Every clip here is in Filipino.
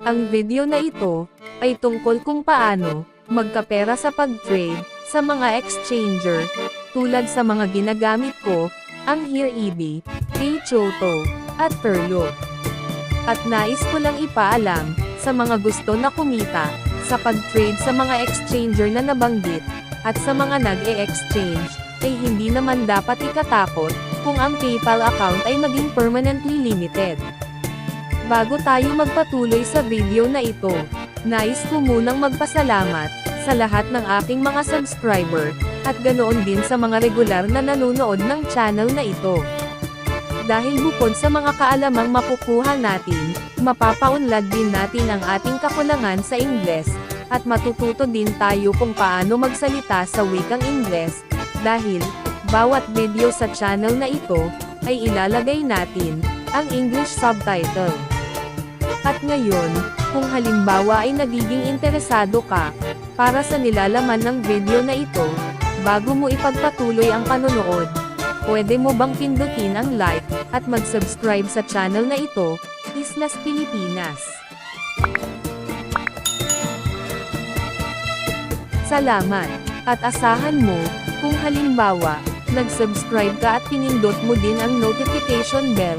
Ang video na ito ay tungkol kung paano magkapera sa pag-trade sa mga exchanger tulad sa mga ginagamit ko, ang HereEB, Paychoto, at Perlo. At nais ko lang ipaalam sa mga gusto na kumita sa pag-trade sa mga exchanger na nabanggit at sa mga nag-e-exchange ay hindi naman dapat ikatakot kung ang PayPal account ay maging permanently limited. Bago tayo magpatuloy sa video na ito, nais ko munang magpasalamat sa lahat ng aking mga subscriber, at ganoon din sa mga regular na nanonood ng channel na ito. Dahil bukod sa mga kaalamang makukuha natin, mapapaunlad din natin ang ating kakulangan sa Ingles, at matututo din tayo kung paano magsalita sa wikang Ingles, dahil, bawat video sa channel na ito, ay ilalagay natin, ang English subtitle. At ngayon, kung halimbawa ay nagiging interesado ka, para sa nilalaman ng video na ito, bago mo ipagpatuloy ang panonood, pwede mo bang pindutin ang like, at mag-subscribe sa channel na ito, Islas Pilipinas. Salamat, at asahan mo, kung halimbawa, nag-subscribe ka at pinindot mo din ang notification bell,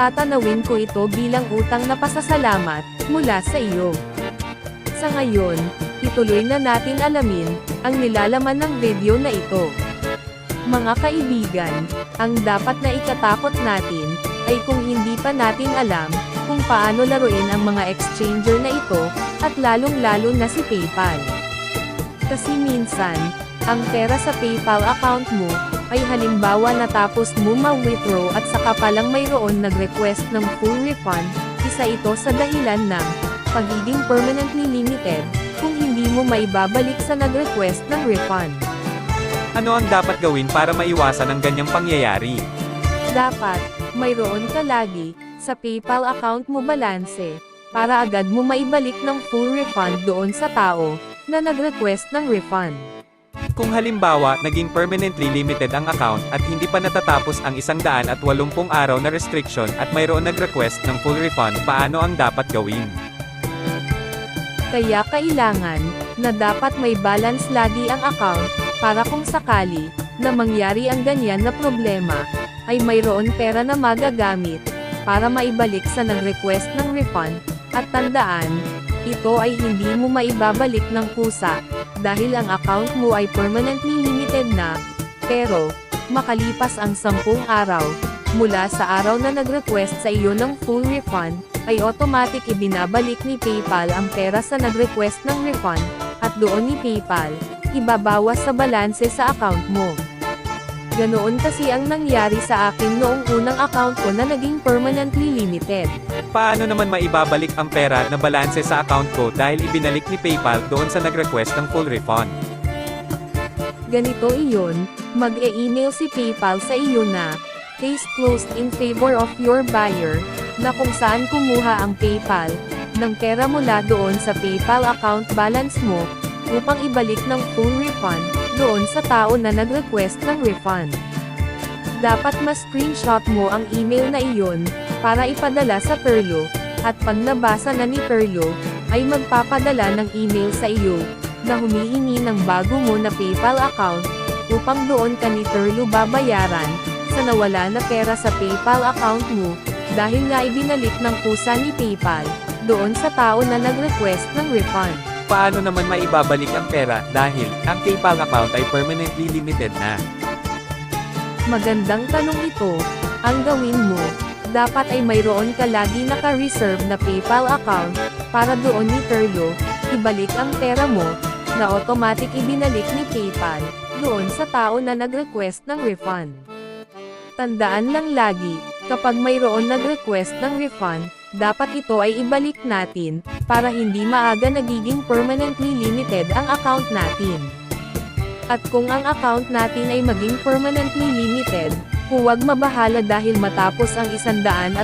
tatanawin ko ito bilang utang na pasasalamat, mula sa iyo. Sa ngayon, ituloy na natin alamin, ang nilalaman ng video na ito. Mga kaibigan, ang dapat na ikatakot natin, ay kung hindi pa natin alam, kung paano laruin ang mga exchanger na ito, at lalong-lalo na si PayPal. Kasi minsan, ang pera sa PayPal account mo, ay halimbawa natapos mo ma-withdraw at saka palang mayroon nag-request ng full refund, isa ito sa dahilan ng pagiging permanently limited, kung hindi mo maibabalik sa nag-request ng refund. Ano ang dapat gawin para maiwasan ang ganyang pangyayari? Dapat, mayroon ka lagi, sa PayPal account mo balanse, para agad mo maibalik ng full refund doon sa tao, na nag-request ng refund. Kung halimbawa, naging permanently limited ang account at hindi pa natatapos ang 180 araw na restriction at mayroon nag-request ng full refund, paano ang dapat gawin? Kaya kailangan, na dapat may balance lagi ang account, para kung sakali, na mangyari ang ganyan na problema, ay mayroon pera na magagamit, para maibalik sa nag-request ng refund, at tandaan, ito ay hindi mo maibabalik ng kusa, dahil ang account mo ay permanently limited na, pero, makalipas ang 10 araw, mula sa araw na nag-request sa iyo ng full refund, ay automatic ibinabalik ni PayPal ang pera sa nag-request ng refund, at doon ni PayPal, ibabawas sa balanse sa account mo. Ganoon kasi ang nangyari sa akin noong unang account ko na naging permanently limited. Paano naman maibabalik ang pera na balanse sa account ko dahil ibinalik ni PayPal doon sa nag-request ng full refund? Ganito iyon, mag-e-email si PayPal sa iyo na, case closed in favor of your buyer, na kung saan kumuha ang PayPal, ng pera mula doon sa PayPal account balance mo, upang ibalik ng full refund, doon sa tao na nag-request ng refund. Dapat ma-screenshot mo ang email na iyon, para ipadala sa Perlo, at pag nabasa na ni Perlo, ay magpapadala ng email sa iyo, na humihingi ng bago mo na PayPal account, upang doon ka ni Perlo babayaran, sa nawala na pera sa PayPal account mo, dahil nga ibinalik ng kusa ni PayPal, doon sa tao na nag-request ng refund. Paano naman maibabalik ang pera dahil ang PayPal account ay permanently limited na? Magandang tanong ito, ang gawin mo, dapat ay mayroon ka lagi naka-reserve na PayPal account, para doon ni Perlo, ibalik ang pera mo, na automatic ibinalik ni PayPal, doon sa tao na nag-request ng refund. Tandaan lang lagi, kapag mayroon nag-request ng refund, dapat ito ay ibalik natin, para hindi maaga nagiging permanently limited ang account natin. At kung ang account natin ay maging permanently limited, huwag mabahala dahil matapos ang 180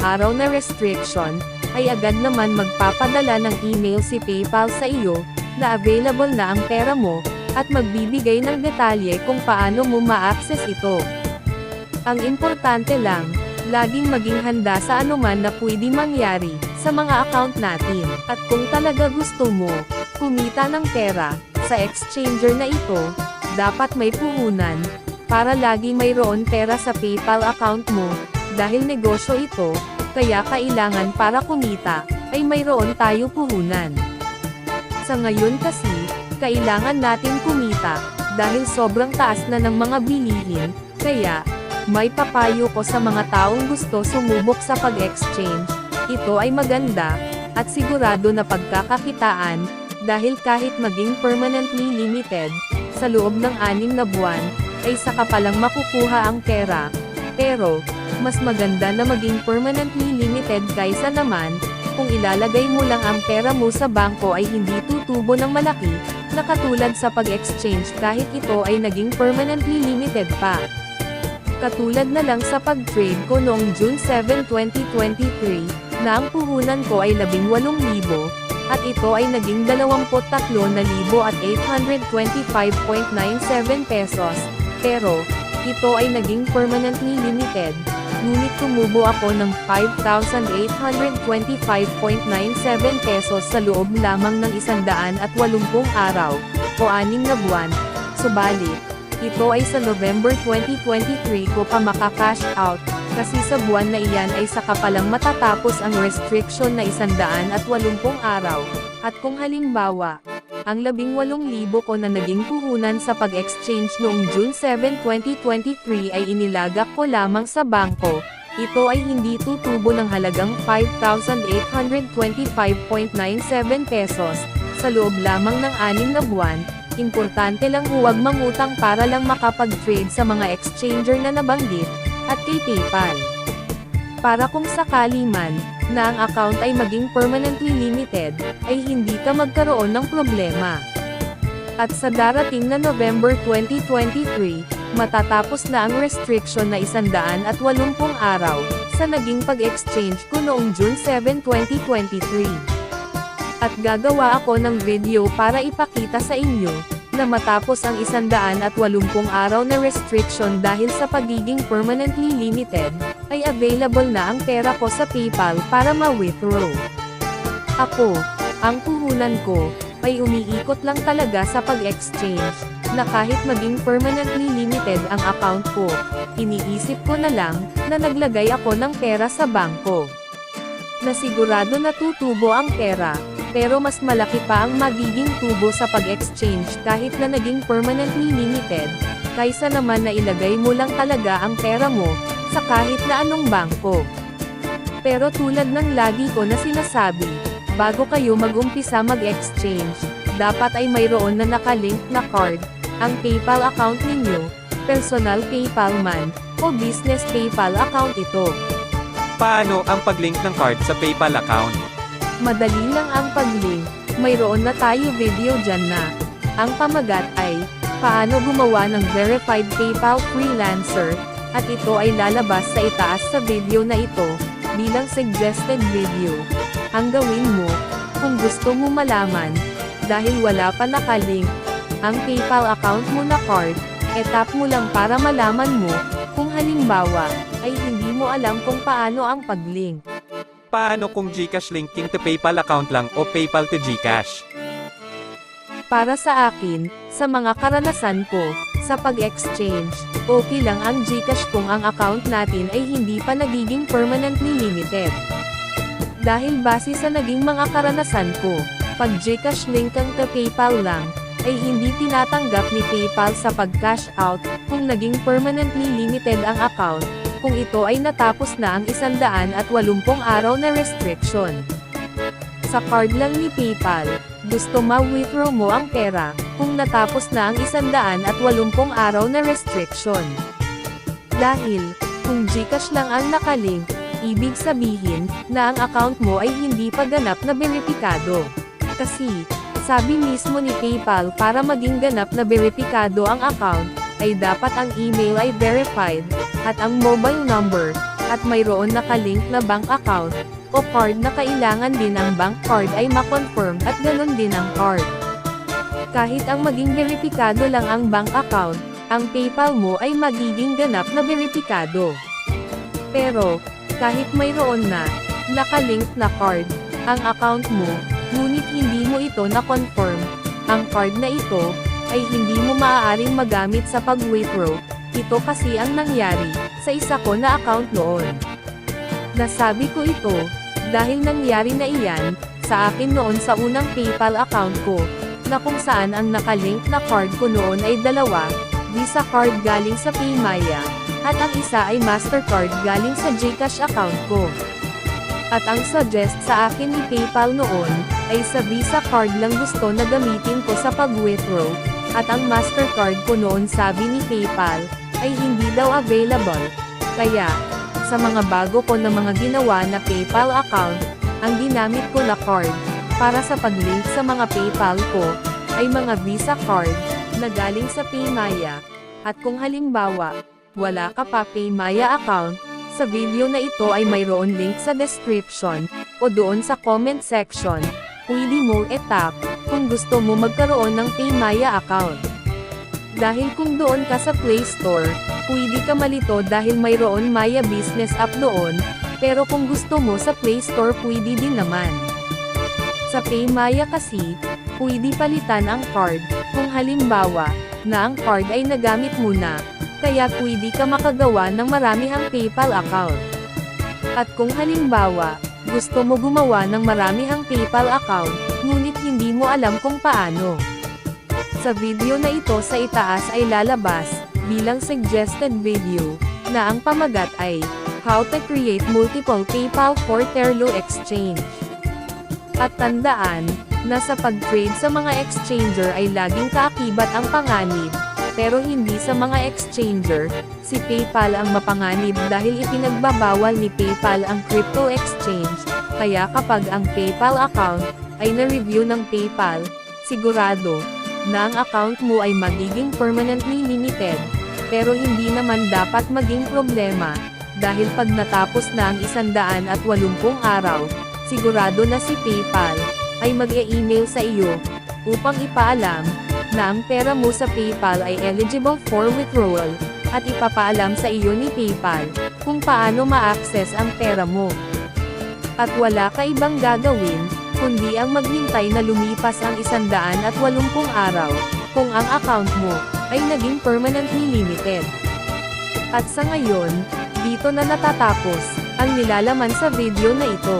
araw na restriction, ay agad naman magpapadala ng email si PayPal sa iyo, na available na ang pera mo, at magbibigay ng detalye kung paano mo ma-access ito. Ang importante lang, laging maging handa sa anuman na pwede mangyari, sa mga account natin. At kung talaga gusto mo, kumita ng pera, sa exchanger na ito, dapat may puhunan, para lagi mayroon pera sa PayPal account mo, dahil negosyo ito, kaya kailangan para kumita, ay mayroon tayo puhunan. Sa ngayon kasi, kailangan natin kumita, dahil sobrang taas na ng mga bilihin, kaya, may papayo ko sa mga taong gusto sumubok sa pag-exchange, ito ay maganda, at sigurado na pagkakakitaan, dahil kahit maging permanently limited, sa loob ng anim na buwan, ay saka palang makukuha ang pera. Pero, mas maganda na maging permanently limited kaysa naman, kung ilalagay mo lang ang pera mo sa bangko ay hindi tutubo ng malaki, na katulad sa pag-exchange kahit ito ay naging permanently limited pa. Katulad na lang sa pag-trade ko noong June 7, 2023, na ang puhunan ko ay 18,000, at ito ay naging 23,825.97 pesos, pero, ito ay naging permanently limited, ngunit tumubo ako ng 5,825.97 pesos sa loob lamang ng 180 araw, o anim na buwan, subalit, ito ay sa November 2023 ko pa makakash out, kasi sa buwan na iyan ay saka palang matatapos ang restriction na 180 araw, at kung halimbawa, ang 18,000 ko na naging puhunan sa pag-exchange noong June 7, 2023 ay inilagak ko lamang sa bangko, ito ay hindi tutubo ng halagang 5,825.97 pesos, sa loob lamang ng anim na buwan, importante lang huwag mangutang para lang makapag-trade sa mga exchanger na nabanggit, at kay PayPal. Para kung sakali man, na ang account ay maging permanently limited, ay hindi ka magkaroon ng problema. At sa darating na November 2023, matatapos na ang restriction na 180 araw, sa naging pag-exchange ko noong June 7, 2023. At gagawa ako ng video para ipakita sa inyo, na matapos ang 180 araw na restriction dahil sa pagiging permanently limited, ay available na ang pera ko sa PayPal para ma-withdraw. Ako, ang puhunan ko, ay umiikot lang talaga sa pag-exchange, na kahit maging permanently limited ang account ko, iniisip ko na lang, na naglagay ako ng pera sa bangko. Na sigurado na tutubo ang pera, pero mas malaki pa ang magiging tubo sa pag-exchange kahit na naging permanently limited, kaysa naman na ilagay mo lang talaga ang pera mo, sa kahit na anong bangko. Pero tulad ng lagi ko na sinasabi, bago kayo mag-umpisa mag-exchange, dapat ay mayroon na nakalink na card, ang PayPal account ninyo, personal PayPal man, o business PayPal account ito. Paano ang pag-link ng card sa PayPal account? Madali lang ang pag-link, mayroon na tayo video dyan na. Ang pamagat ay, paano gumawa ng verified PayPal freelancer, at ito ay lalabas sa itaas sa video na ito, bilang suggested video. Ang gawin mo, kung gusto mo malaman, dahil wala pa nakalink, ang PayPal account mo na card, etap mo lang para malaman mo, kung halimbawa, ay hindi mo alam kung paano ang pag-link. Paano kung GCash linking to PayPal account lang o PayPal to GCash? Para sa akin, sa mga karanasan ko, sa pag-exchange, okay lang ang GCash kung ang account natin ay hindi pa nagiging permanently limited. Dahil base sa naging mga karanasan ko, pag GCash link ang to PayPal lang, ay hindi tinatanggap ni PayPal sa pag-cash out, kung naging permanently limited ang account, kung ito ay natapos na ang 180 araw na restriction. Sa card lang ni PayPal, gusto ma-withdraw mo ang pera, kung natapos na ang 180 araw na restriction. Dahil, kung Gcash lang ang nakalink, ibig sabihin, na ang account mo ay hindi pa ganap na beripikado. Kasi, sabi mismo ni PayPal para maging ganap na beripikado ang account, ay dapat ang email ay verified, at ang mobile number, at mayroon nakalink na bank account, o card na kailangan din ang bank card ay makonfirm at ganon din ang card. Kahit ang maging beripikado lang ang bank account, ang PayPal mo ay magiging ganap na beripikado. Pero, kahit mayroon na, Nakalink na card, ang account mo, ngunit hindi mo ito na-confirm. Ang card na ito, ay hindi mo maaaring magamit sa pag-withdraw. Ito kasi ang nangyari, sa isa ko na account noon. Nasabi ko ito, dahil nangyari na iyan, sa akin noon sa unang PayPal account ko, na kung saan ang nakalink na card ko noon ay dalawa, Visa card galing sa Paymaya, at ang isa ay Mastercard galing sa Gcash account ko. At ang suggest sa akin ni PayPal noon, ay sa Visa card lang gusto na gamitin ko sa pag-withdraw, at ang Mastercard ko noon sabi ni PayPal, ay hindi daw available. Kaya, sa mga bago ko na mga ginawa na PayPal account, ang ginamit ko na card, para sa pag-link sa mga PayPal ko, ay mga Visa card, na galing sa Paymaya. At kung halimbawa, wala ka pa Paymaya account, sa video na ito ay mayroon link sa description, o doon sa comment section. Pwede mo etap, kung gusto mo magkaroon ng Paymaya account. Dahil kung doon ka sa Play Store, pwede ka malito dahil mayroon Maya Business app doon, pero kung gusto mo sa Play Store pwede din naman. Sa Paymaya kasi, pwede palitan ang card, kung halimbawa, na ang card ay nagamit mo na, kaya pwede ka makagawa ng maramihang PayPal account. At kung halimbawa, gusto mo gumawa ng maramihang PayPal account, ngunit hindi mo alam kung paano. Sa video na ito sa itaas ay lalabas, bilang suggested video, na ang pamagat ay, How to create multiple PayPal for Terlo Exchange. At tandaan, na sa pag-trade sa mga exchanger ay laging kaakibat ang panganib, pero hindi sa mga exchanger, si PayPal ang mapanganib dahil ipinagbabawal ni PayPal ang crypto exchange, kaya kapag ang PayPal account ay na-review ng PayPal, sigurado na ang account mo ay magiging permanently limited, pero hindi naman dapat maging problema, dahil pag natapos na ang 180 araw, sigurado na si PayPal ay mag-e-email sa iyo upang ipaalam na ang pera mo sa PayPal ay eligible for withdrawal at ipapaalam sa iyo ni PayPal kung paano ma-access ang pera mo. At wala ka ibang gagawin kundi ang maghintay na lumipas ang 180 araw kung ang account mo ay naging permanently limited. At sa ngayon, dito na natatapos ang nilalaman sa video na ito.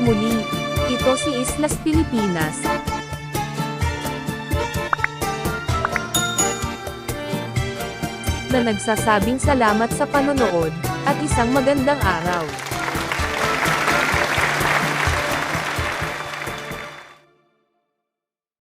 Muli, ito si Islas Pilipinas. Na nagsasabing salamat sa panonood, at isang magandang araw.